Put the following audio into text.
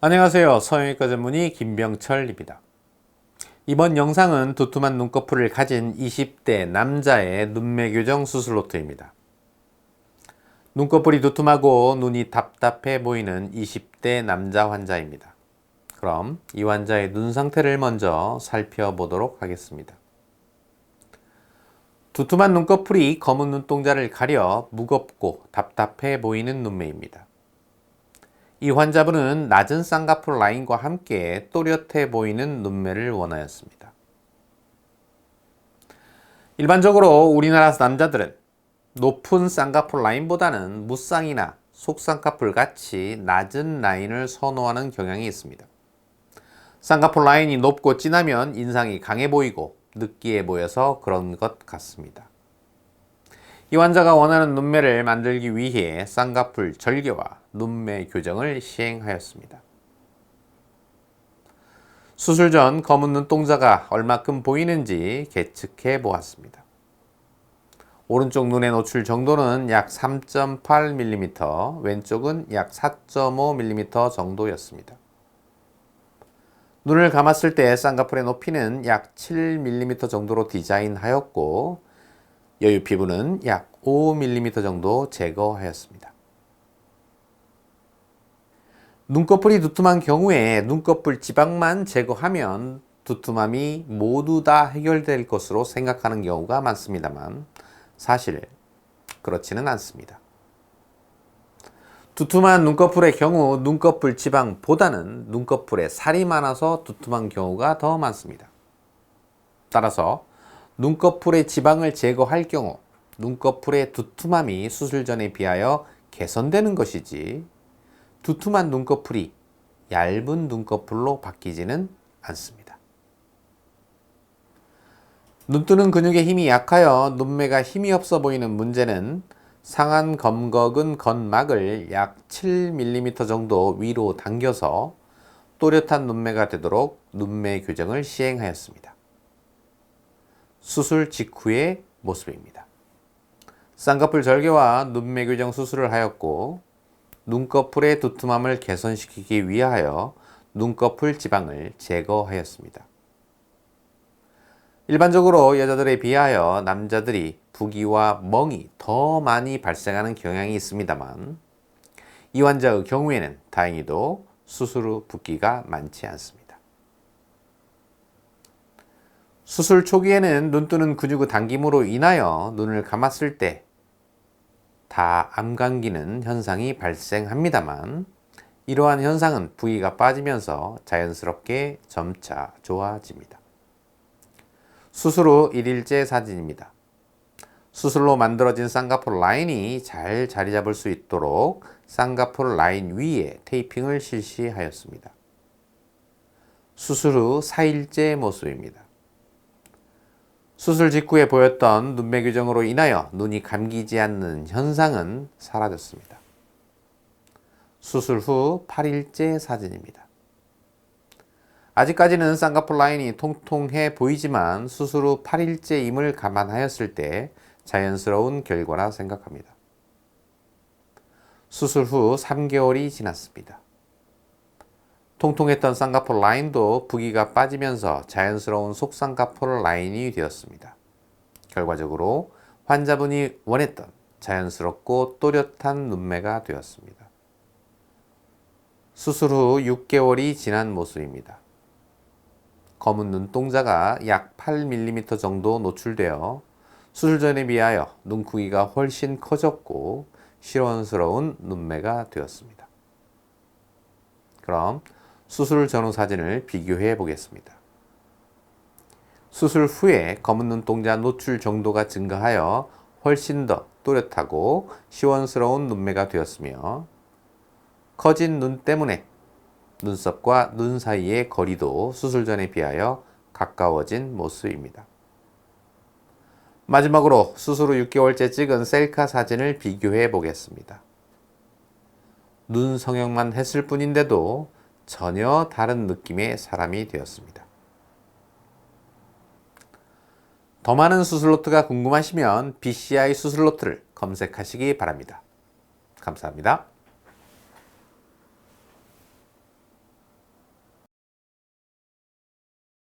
안녕하세요. 성형외과 전문의 김병철입니다. 이번 영상은 두툼한 눈꺼풀을 가진 20대 남자의 눈매 교정 수술 노트입니다. 눈꺼풀이 두툼하고 눈이 답답해 보이는 20대 남자 환자입니다. 그럼 이 환자의 눈 상태를 먼저 살펴보도록 하겠습니다. 두툼한 눈꺼풀이 검은 눈동자를 가려 무겁고 답답해 보이는 눈매입니다. 이 환자분은 낮은 쌍꺼풀 라인과 함께 또렷해 보이는 눈매를 원하였습니다. 일반적으로 우리나라 남자들은 높은 쌍꺼풀 라인보다는 무쌍이나 속쌍꺼풀 같이 낮은 라인을 선호하는 경향이 있습니다. 쌍꺼풀 라인이 높고 진하면 인상이 강해 보이고 느끼해 보여서 그런 것 같습니다. 이 환자가 원하는 눈매를 만들기 위해 쌍꺼풀 절개와 눈매 교정을 시행하였습니다. 수술 전 검은 눈동자가 얼마큼 보이는지 계측해 보았습니다. 오른쪽 눈의 노출 정도는 약 3.8mm, 왼쪽은 약 4.5mm 정도였습니다. 눈을 감았을 때 쌍꺼풀의 높이는 약 7mm 정도로 디자인하였고 여유 피부는 약 5mm 정도 제거하였습니다. 눈꺼풀이 두툼한 경우에 눈꺼풀 지방만 제거하면 두툼함이 모두 다 해결될 것으로 생각하는 경우가 많습니다만 사실 그렇지는 않습니다. 두툼한 눈꺼풀의 경우 눈꺼풀 지방보다는 눈꺼풀에 살이 많아서 두툼한 경우가 더 많습니다. 따라서 눈꺼풀의 지방을 제거할 경우 눈꺼풀의 두툼함이 수술 전에 비하여 개선되는 것이지 두툼한 눈꺼풀이 얇은 눈꺼풀로 바뀌지는 않습니다. 눈 뜨는 근육의 힘이 약하여 눈매가 힘이 없어 보이는 문제는 상한 검거근 건막을 약 7mm 정도 위로 당겨서 또렷한 눈매가 되도록 눈매 교정을 시행하였습니다. 수술 직후의 모습입니다. 쌍꺼풀 절개와 눈매 교정 수술을 하였고 눈꺼풀의 두툼함을 개선시키기 위하여 눈꺼풀 지방을 제거하였습니다. 일반적으로 여자들에 비하여 남자들이 부기와 멍이 더 많이 발생하는 경향이 있습니다만 이 환자의 경우에는 다행히도 수술 후 붓기가 많지 않습니다. 수술 초기에는 눈 뜨는 근육의 당김으로 인하여 눈을 감았을 때 다 암감기는 현상이 발생합니다만 이러한 현상은 부위가 빠지면서 자연스럽게 점차 좋아집니다. 수술 후 1일째 사진입니다. 수술로 만들어진 쌍꺼풀 라인이 잘 자리 잡을 수 있도록 쌍꺼풀 라인 위에 테이핑을 실시하였습니다. 수술 후 4일째 모습입니다. 수술 직후에 보였던 눈매 교정으로 인하여 눈이 감기지 않는 현상은 사라졌습니다. 수술 후 8일째 사진입니다. 아직까지는 쌍꺼풀 라인이 통통해 보이지만 수술 후 8일째임을 감안하였을 때 자연스러운 결과라 생각합니다. 수술 후 3개월이 지났습니다. 통통했던 쌍꺼풀 라인도 부기가 빠지면서 자연스러운 속쌍꺼풀 라인이 되었습니다. 결과적으로 환자분이 원했던 자연스럽고 또렷한 눈매가 되었습니다. 수술 후 6개월이 지난 모습입니다. 검은 눈동자가 약 8mm 정도 노출되어 수술 전에 비하여 눈 크기가 훨씬 커졌고 시원스러운 눈매가 되었습니다. 그럼 수술 전후 사진을 비교해 보겠습니다. 수술 후에 검은 눈동자 노출 정도가 증가하여 훨씬 더 또렷하고 시원스러운 눈매가 되었으며 커진 눈 때문에 눈썹과 눈 사이의 거리도 수술 전에 비하여 가까워진 모습입니다. 마지막으로 수술 후 6개월째 찍은 셀카 사진을 비교해 보겠습니다. 눈 성형만 했을 뿐인데도 전혀 다른 느낌의 사람이 되었습니다. 더 많은 수슬로트가 궁금하시면 BCI 수슬로트를 검색하시기 바랍니다. 감사합니다.